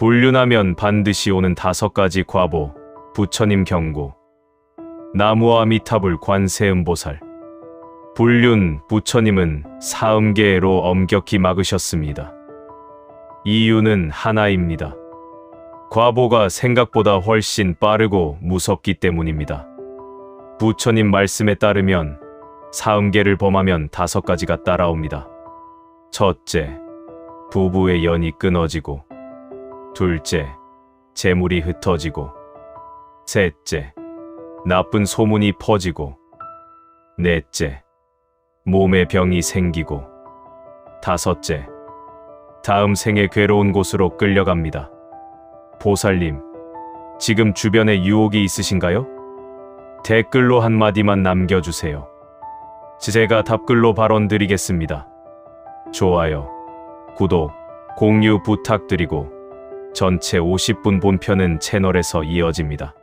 불륜하면 반드시 오는 다섯 가지 과보, 부처님 경고, 나무와 미타불 관세음보살. 불륜, 부처님은 사음계로 엄격히 막으셨습니다. 이유는 하나입니다. 과보가 생각보다 훨씬 빠르고 무섭기 때문입니다. 부처님 말씀에 따르면 사음계를 범하면 다섯 가지가 따라옵니다. 첫째, 부부의 연이 끊어지고, 둘째, 재물이 흩어지고, 셋째, 나쁜 소문이 퍼지고, 넷째, 몸에 병이 생기고, 다섯째, 다음 생에 괴로운 곳으로 끌려갑니다. 보살님, 지금 주변에 유혹이 있으신가요? 댓글로 한마디만 남겨주세요. 제가 답글로 발언 드리겠습니다. 좋아요, 구독, 공유 부탁드리고 전체 50분 본편은 채널에서 이어집니다.